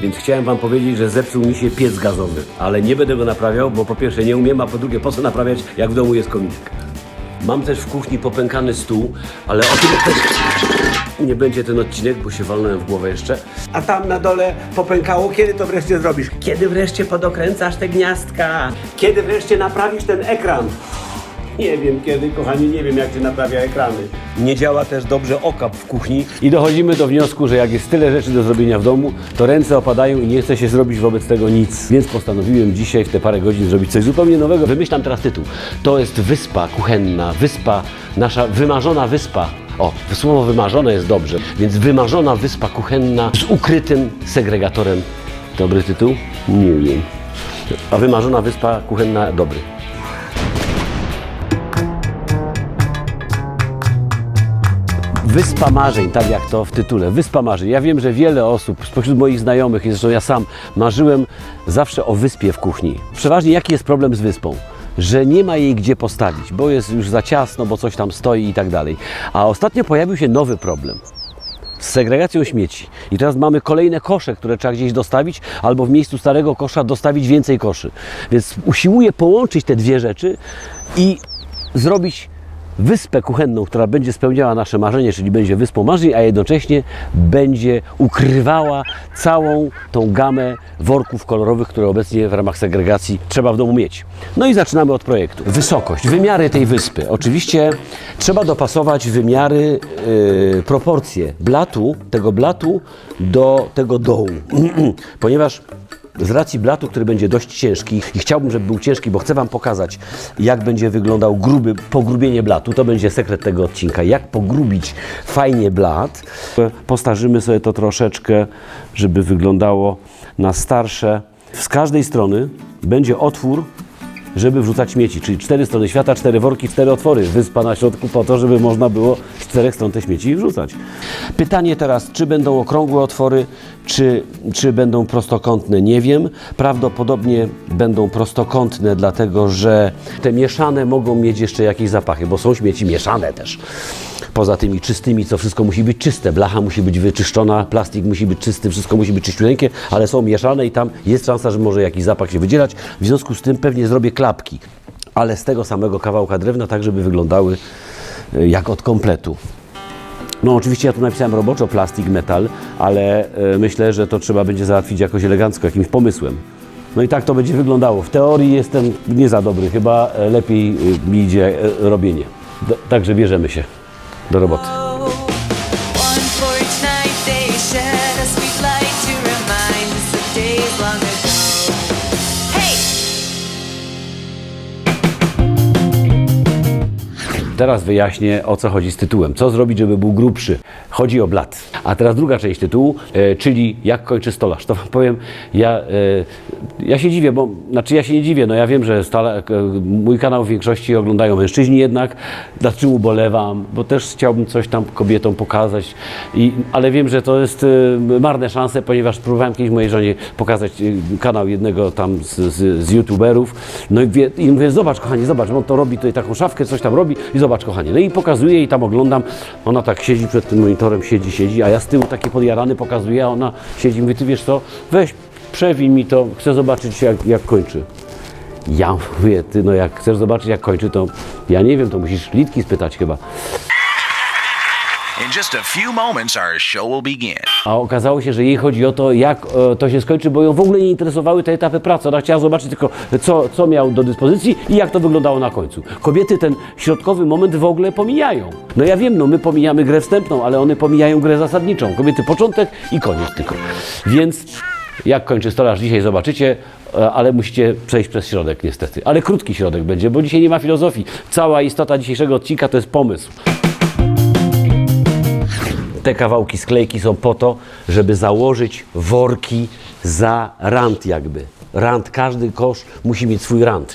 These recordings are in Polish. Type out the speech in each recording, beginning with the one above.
Więc chciałem wam powiedzieć, że zepsuł mi się piec gazowy, ale nie będę go naprawiał, bo po pierwsze nie umiem, a po drugie po co naprawiać, jak w domu jest kominek. Mam też w kuchni popękany stół, ale o tym też nie będzie ten odcinek, bo się walnąłem w głowę jeszcze. A tam na dole popękało, kiedy to wreszcie zrobisz? Kiedy wreszcie podokręcasz te gniazdka? Kiedy wreszcie naprawisz ten ekran? Nie wiem kiedy, kochani, nie wiem jak się naprawia ekrany. Nie działa też dobrze okap w kuchni i dochodzimy do wniosku, że jak jest tyle rzeczy do zrobienia w domu, to ręce opadają i nie chce się zrobić wobec tego nic. Więc postanowiłem dzisiaj w te parę godzin zrobić coś zupełnie nowego. Wymyślam teraz tytuł. To jest wyspa kuchenna, wyspa, nasza wymarzona wyspa. O, słowo wymarzone jest dobrze, więc wymarzona wyspa kuchenna z ukrytym segregatorem. Dobry tytuł? Nie wiem. A wymarzona wyspa kuchenna dobry. Wyspa Marzeń, tak jak to w tytule. Wyspa Marzeń. Ja wiem, że wiele osób spośród moich znajomych, zresztą ja sam marzyłem zawsze o wyspie w kuchni. Przeważnie jaki jest problem z wyspą? Że nie ma jej gdzie postawić, bo jest już za ciasno, bo coś tam stoi i tak dalej. A ostatnio pojawił się nowy problem z segregacją śmieci. I teraz mamy kolejne kosze, które trzeba gdzieś dostawić, albo w miejscu starego kosza dostawić więcej koszy. Więc usiłuję połączyć te dwie rzeczy i zrobić wyspę kuchenną, która będzie spełniała nasze marzenie, czyli będzie wyspą marzeń, a jednocześnie będzie ukrywała całą tą gamę worków kolorowych, które obecnie w ramach segregacji trzeba w domu mieć. No i zaczynamy od projektu. Wysokość, wymiary tej wyspy. Oczywiście trzeba dopasować wymiary, yy, proporcje blatu, tego blatu do tego dołu, ponieważ z racji blatu, który będzie dość ciężki i chciałbym, żeby był ciężki, bo chcę Wam pokazać, jak będzie wyglądał gruby, pogrubienie blatu. To będzie sekret tego odcinka. Jak pogrubić fajnie blat. Postarzymy sobie to troszeczkę, żeby wyglądało na starsze. Z każdej strony będzie otwór, żeby wrzucać śmieci, czyli cztery strony świata, cztery worki, cztery otwory, wyspa na środku po to, żeby można było z czterech stron te śmieci wrzucać. Pytanie teraz, czy będą okrągłe otwory, czy, czy będą prostokątne, nie wiem. Prawdopodobnie będą prostokątne, dlatego że te mieszane mogą mieć jeszcze jakieś zapachy, bo są śmieci mieszane też. Poza tymi czystymi, co wszystko musi być czyste, blacha musi być wyczyszczona, plastik musi być czysty, wszystko musi być czyściuteńkie, ale są mieszane i tam jest szansa, że może jakiś zapach się wydzielać. W związku z tym pewnie zrobię klapki, ale z tego samego kawałka drewna, tak żeby wyglądały y, jak od kompletu. No oczywiście ja tu napisałem roboczo plastik, metal, ale e, myślę, że to trzeba będzie załatwić jakoś elegancko, jakimś pomysłem. No i tak to będzie wyglądało. W teorii jestem nie za dobry, chyba e, lepiej e, mi idzie robienie. Także bierzemy się do roboty. Teraz wyjaśnię o co chodzi z tytułem. Co zrobić, żeby był grubszy? Chodzi o blat. A teraz druga część tytułu, e, czyli jak kończy stolarz. To wam powiem, ja, e, ja się dziwię, bo znaczy ja się nie dziwię, no ja wiem, że stala, e, mój kanał w większości oglądają mężczyźni jednak, dlaczego ubolewam, bo też chciałbym coś tam kobietom pokazać, I, ale wiem, że to jest e, marne szanse, ponieważ próbowałem kiedyś mojej żonie pokazać e, kanał jednego tam z, z, z youtuberów, no i, wie, i mówię, zobacz kochanie, zobacz, on to robi tutaj taką szafkę, coś tam robi i zobacz kochanie, no i pokazuje i tam oglądam, ona tak siedzi przed tym monitorem, siedzi, siedzi, a ja z tyłu taki podjarany pokazuję, a ona siedzi, mówi, ty wiesz co, weź, przewij mi to, chcę zobaczyć jak, jak kończy. Ja mówię, ty no jak chcesz zobaczyć jak kończy, to ja nie wiem, to musisz Litki spytać chyba. In just a few moments, our show will begin. A okazało się, że jej chodzi o to, jak e, to się skończy, bo ją w ogóle nie interesowały te etapy pracy. Ona chciała zobaczyć tylko, co, co miał do dyspozycji i jak to wyglądało na końcu. Kobiety ten środkowy moment w ogóle pomijają. No ja wiem, no my pomijamy grę wstępną, ale one pomijają grę zasadniczą. Kobiety początek i koniec tylko. Więc jak kończy stolarz dzisiaj zobaczycie, e, ale musicie przejść przez środek niestety. Ale krótki środek będzie, bo dzisiaj nie ma filozofii. Cała istota dzisiejszego odcinka to jest pomysł. Te kawałki sklejki są po to, żeby założyć worki za rant jakby. Rant, każdy kosz musi mieć swój rant.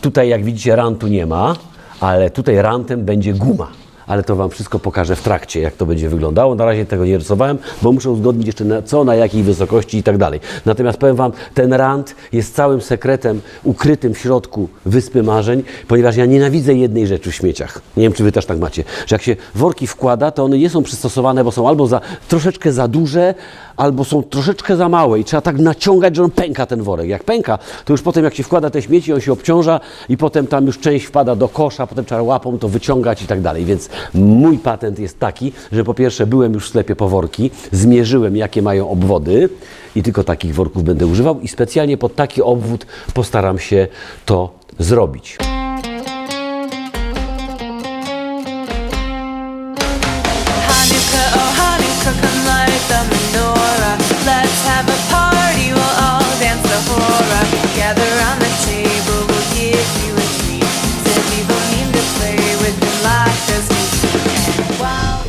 Tutaj jak widzicie rantu nie ma, ale tutaj rantem będzie guma. Ale to Wam wszystko pokażę w trakcie, jak to będzie wyglądało. Na razie tego nie rysowałem, bo muszę uzgodnić jeszcze na, co, na jakiej wysokości i tak dalej. Natomiast powiem Wam, ten rant jest całym sekretem ukrytym w środku Wyspy Marzeń, ponieważ ja nienawidzę jednej rzeczy w śmieciach. Nie wiem, czy Wy też tak macie, że jak się worki wkłada, to one nie są przystosowane, bo są albo za, troszeczkę za duże, albo są troszeczkę za małe i trzeba tak naciągać, że on pęka ten worek. Jak pęka, to już potem jak się wkłada te śmieci, on się obciąża i potem tam już część wpada do kosza, potem trzeba łapą to wyciągać i tak dalej. Więc mój patent jest taki, że po pierwsze byłem już w sklepie po worki, zmierzyłem jakie mają obwody i tylko takich worków będę używał i specjalnie pod taki obwód postaram się to zrobić.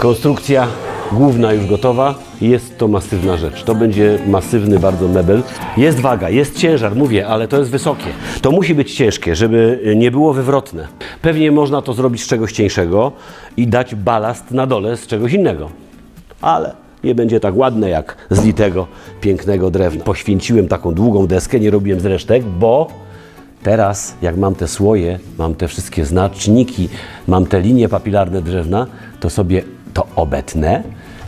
Konstrukcja główna już gotowa. Jest to masywna rzecz. To będzie masywny bardzo mebel. Jest waga, jest ciężar, mówię, ale to jest wysokie. To musi być ciężkie, żeby nie było wywrotne. Pewnie można to zrobić z czegoś cieńszego i dać balast na dole z czegoś innego. Ale nie będzie tak ładne jak z litego, pięknego drewna. Poświęciłem taką długą deskę, nie robiłem z resztek, bo Teraz, jak mam te słoje, mam te wszystkie znaczniki, mam te linie papilarne drewna, to sobie to obetnę.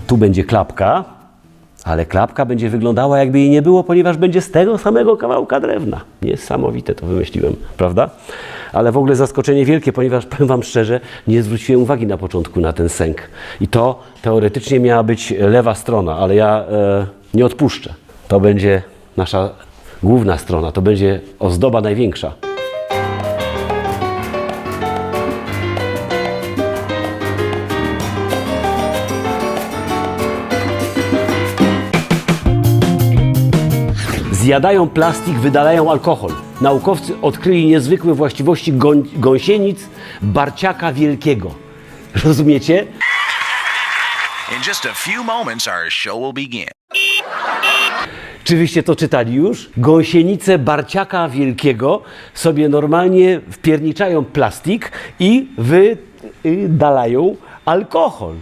Tu będzie klapka, ale klapka będzie wyglądała jakby jej nie było, ponieważ będzie z tego samego kawałka drewna. Niesamowite to wymyśliłem, prawda? Ale w ogóle zaskoczenie wielkie, ponieważ powiem Wam szczerze, nie zwróciłem uwagi na początku na ten sęk. I to teoretycznie miała być lewa strona, ale ja e, nie odpuszczę. To będzie nasza główna strona, to będzie ozdoba największa. Zjadają plastik, wydalają alkohol. Naukowcy odkryli niezwykłe właściwości gą- gąsienic barciaka wielkiego. Rozumiecie? In just a few moments, our show will begin. Czy wyście to czytali już? Gąsienice barciaka wielkiego sobie normalnie wpierniczają plastik i wydalają alkohol.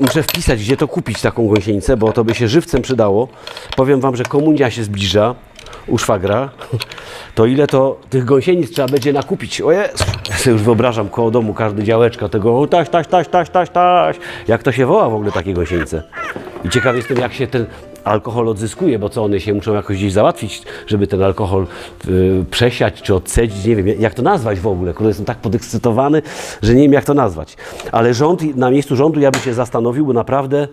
Muszę wpisać, gdzie to kupić taką gąsienicę, bo to by się żywcem przydało. Powiem wam, że komunia się zbliża u szwagra. To ile to tych gąsienic trzeba będzie nakupić? O Jezu. Ja sobie już wyobrażam koło domu każdy działeczka tego taś, taś, taś, taś, taś, taś. Jak to się woła w ogóle takie gąsienice? I ciekaw jestem, jak się ten alkohol odzyskuje, bo co one się muszą jakoś gdzieś załatwić, żeby ten alkohol y, przesiać czy odcedzić, nie wiem jak to nazwać w ogóle, kurde jestem tak podekscytowany, że nie wiem jak to nazwać. Ale rząd, na miejscu rządu ja bym się zastanowił, bo naprawdę,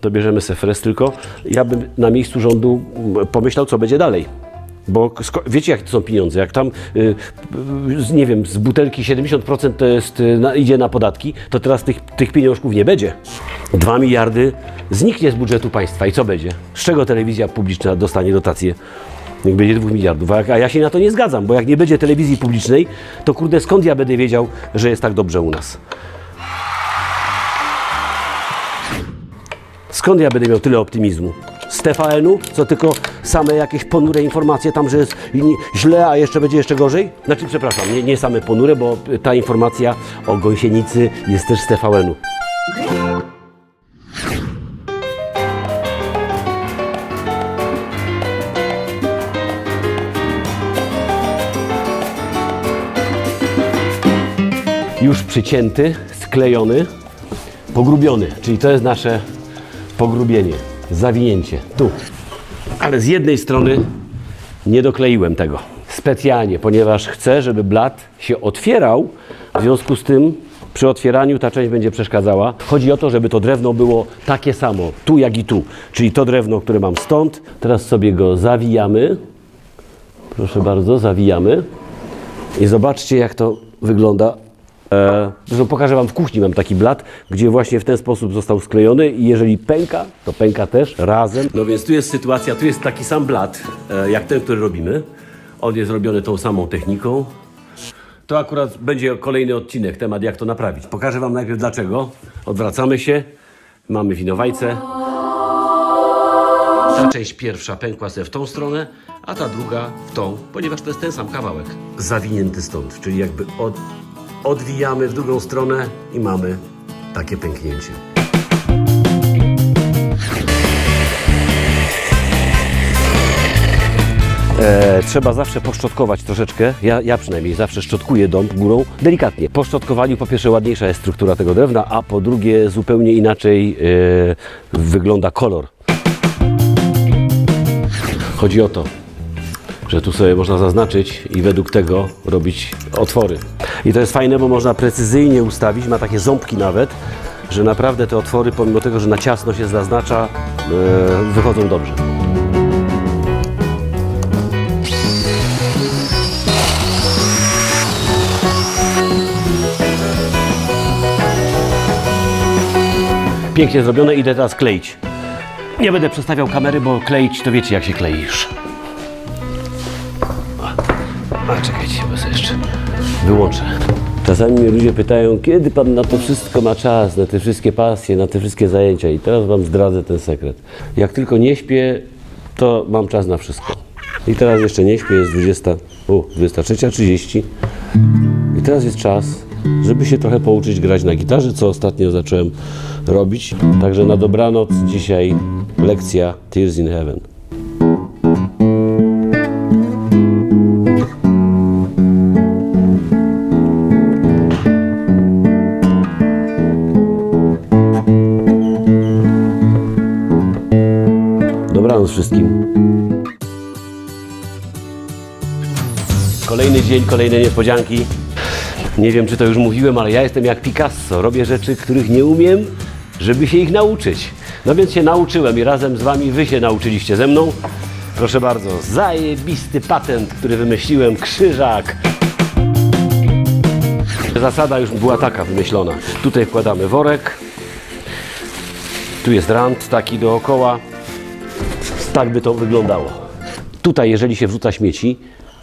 to bierzemy sefres tylko, ja bym na miejscu rządu mm, pomyślał, co będzie dalej. Bo wiecie, jakie to są pieniądze? Jak tam, y, y, nie wiem, z butelki 70% to jest, y, na, idzie na podatki, to teraz tych, tych pieniążków nie będzie. 2 miliardy zniknie z budżetu państwa i co będzie? Z czego telewizja publiczna dostanie dotacje? Jak będzie 2 miliardów. A, a ja się na to nie zgadzam, bo jak nie będzie telewizji publicznej, to kurde, skąd ja będę wiedział, że jest tak dobrze u nas? Skąd ja będę miał tyle optymizmu? Z TVN-u, co tylko same jakieś ponure informacje tam, że jest źle, a jeszcze będzie jeszcze gorzej? Znaczy, przepraszam, nie, nie same ponure, bo ta informacja o gąsienicy jest też z TVN-u. Już przycięty, sklejony, pogrubiony, czyli to jest nasze pogrubienie, zawinięcie, tu. Ale z jednej strony nie dokleiłem tego specjalnie, ponieważ chcę, żeby blat się otwierał, w związku z tym przy otwieraniu ta część będzie przeszkadzała. Chodzi o to, żeby to drewno było takie samo, tu jak i tu, czyli to drewno, które mam stąd. Teraz sobie go zawijamy, proszę bardzo, zawijamy i zobaczcie jak to wygląda E, zresztą pokażę Wam w kuchni, mam taki blat, gdzie właśnie w ten sposób został sklejony i jeżeli pęka, to pęka też razem. No więc tu jest sytuacja, tu jest taki sam blat, e, jak ten, który robimy. On jest robiony tą samą techniką. To akurat będzie kolejny odcinek, temat jak to naprawić. Pokażę Wam najpierw dlaczego. Odwracamy się, mamy winowajcę. Ta część pierwsza pękła sobie w tą stronę, a ta druga w tą, ponieważ to jest ten sam kawałek. Zawinięty stąd, czyli jakby od, odwijamy w drugą stronę i mamy takie pęknięcie. E, trzeba zawsze poszczotkować troszeczkę. Ja, ja przynajmniej zawsze szczotkuję dąb górą delikatnie. Po szczotkowaniu po pierwsze ładniejsza jest struktura tego drewna, a po drugie zupełnie inaczej e, wygląda kolor. Chodzi o to, że tu sobie można zaznaczyć i według tego robić otwory. I to jest fajne, bo można precyzyjnie ustawić, ma takie ząbki nawet, że naprawdę te otwory, pomimo tego, że na ciasno się zaznacza, e, wychodzą dobrze. Pięknie zrobione, idę teraz kleić. Nie będę przestawiał kamery, bo kleić to wiecie jak się klei już. A czekajcie, bo jeszcze wyłączę. Czasami mnie ludzie pytają, kiedy pan na to wszystko ma czas, na te wszystkie pasje, na te wszystkie zajęcia. I teraz wam zdradzę ten sekret. Jak tylko nie śpię, to mam czas na wszystko. I teraz jeszcze nie śpię, jest 20, u, 23.30. I teraz jest czas, żeby się trochę pouczyć grać na gitarze, co ostatnio zacząłem robić. Także na dobranoc dzisiaj lekcja Tears in Heaven. Dobranoc wszystkim. Kolejny dzień, kolejne niespodzianki. Nie wiem, czy to już mówiłem, ale ja jestem jak Picasso. Robię rzeczy, których nie umiem, żeby się ich nauczyć. No więc się nauczyłem i razem z Wami Wy się nauczyliście ze mną. Proszę bardzo, zajebisty patent, który wymyśliłem, krzyżak. Zasada już była taka wymyślona. Tutaj wkładamy worek. Tu jest rant taki dookoła. Tak by to wyglądało. Tutaj, jeżeli się wrzuca śmieci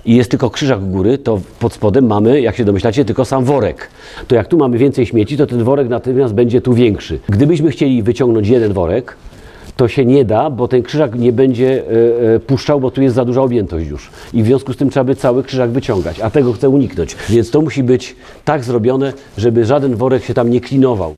i jest tylko krzyżak u góry, to pod spodem mamy, jak się domyślacie, tylko sam worek. To jak tu mamy więcej śmieci, to ten worek natychmiast będzie tu większy. Gdybyśmy chcieli wyciągnąć jeden worek, to się nie da, bo ten krzyżak nie będzie e, e, puszczał, bo tu jest za duża objętość już. I w związku z tym trzeba by cały krzyżak wyciągać, a tego chcę uniknąć. Więc to musi być tak zrobione, żeby żaden worek się tam nie klinował.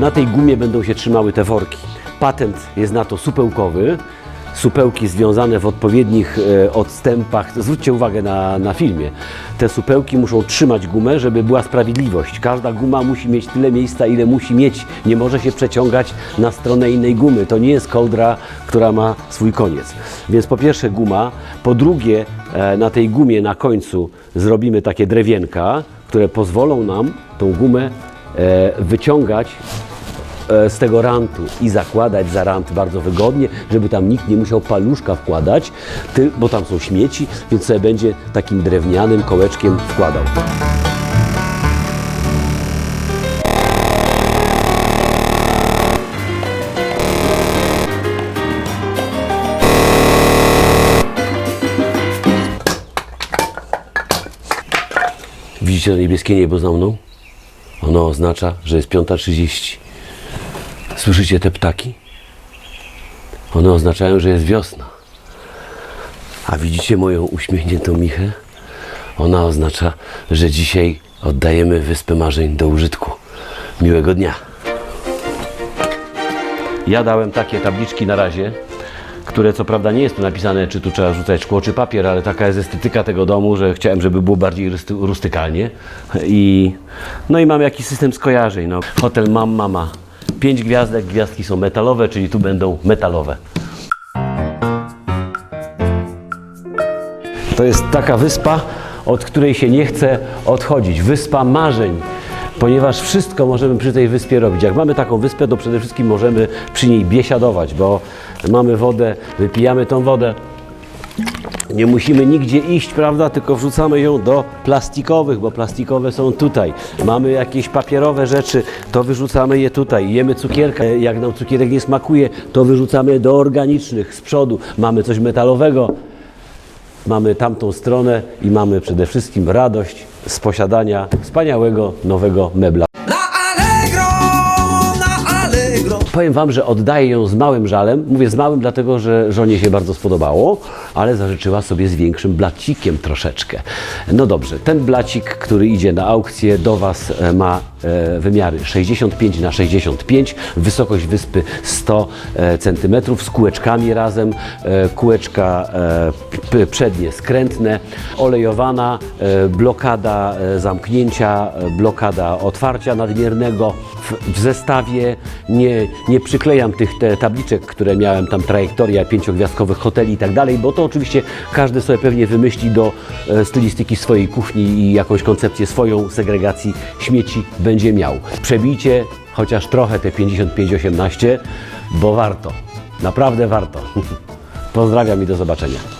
Na tej gumie będą się trzymały te worki. Patent jest na to supełkowy. Supełki związane w odpowiednich e, odstępach. Zwróćcie uwagę na, na filmie. Te supełki muszą trzymać gumę, żeby była sprawiedliwość. Każda guma musi mieć tyle miejsca, ile musi mieć. Nie może się przeciągać na stronę innej gumy. To nie jest kołdra, która ma swój koniec. Więc po pierwsze guma, po drugie e, na tej gumie na końcu zrobimy takie drewienka, które pozwolą nam tą gumę e, wyciągać z tego rantu i zakładać za rant bardzo wygodnie, żeby tam nikt nie musiał paluszka wkładać, bo tam są śmieci, więc sobie będzie takim drewnianym kołeczkiem wkładał. Widzicie to niebieskie niebo za mną? Ono oznacza, że jest 5.30. Słyszycie te ptaki? One oznaczają, że jest wiosna. A widzicie moją uśmiechniętą Michę? Ona oznacza, że dzisiaj oddajemy Wyspę Marzeń do użytku. Miłego dnia. Ja dałem takie tabliczki na razie, które co prawda nie jest tu napisane, czy tu trzeba rzucać szkło, czy papier, ale taka jest estetyka tego domu, że chciałem, żeby było bardziej rusty- rustykalnie. I, no i mam jakiś system skojarzeń. No. Hotel Mam Mama. Pięć gwiazdek, gwiazdki są metalowe, czyli tu będą metalowe. To jest taka wyspa, od której się nie chce odchodzić. Wyspa marzeń, ponieważ wszystko możemy przy tej wyspie robić. Jak mamy taką wyspę, to przede wszystkim możemy przy niej biesiadować, bo mamy wodę, wypijamy tą wodę. Nie musimy nigdzie iść, prawda? Tylko wrzucamy ją do plastikowych, bo plastikowe są tutaj. Mamy jakieś papierowe rzeczy, to wyrzucamy je tutaj. Jemy cukierka, e, jak nam cukierek nie smakuje, to wyrzucamy do organicznych z przodu. Mamy coś metalowego, mamy tamtą stronę i mamy przede wszystkim radość z posiadania wspaniałego nowego mebla. Powiem Wam, że oddaję ją z małym żalem. Mówię z małym, dlatego że żonie się bardzo spodobało, ale zażyczyła sobie z większym blacikiem troszeczkę. No dobrze, ten blacik, który idzie na aukcję do Was e, ma e, wymiary 65 na 65, wysokość wyspy 100 e, cm z kółeczkami razem, e, kółeczka e, przednie skrętne, olejowana, e, blokada e, zamknięcia, blokada otwarcia nadmiernego. W, zestawie nie, nie przyklejam tych te tabliczek, które miałem tam, trajektoria pięciogwiazdkowych hoteli i tak dalej, bo to oczywiście każdy sobie pewnie wymyśli do e, stylistyki swojej kuchni i jakąś koncepcję swoją segregacji śmieci będzie miał. Przebijcie chociaż trochę te 5518, bo warto, naprawdę warto. Pozdrawiam i do zobaczenia.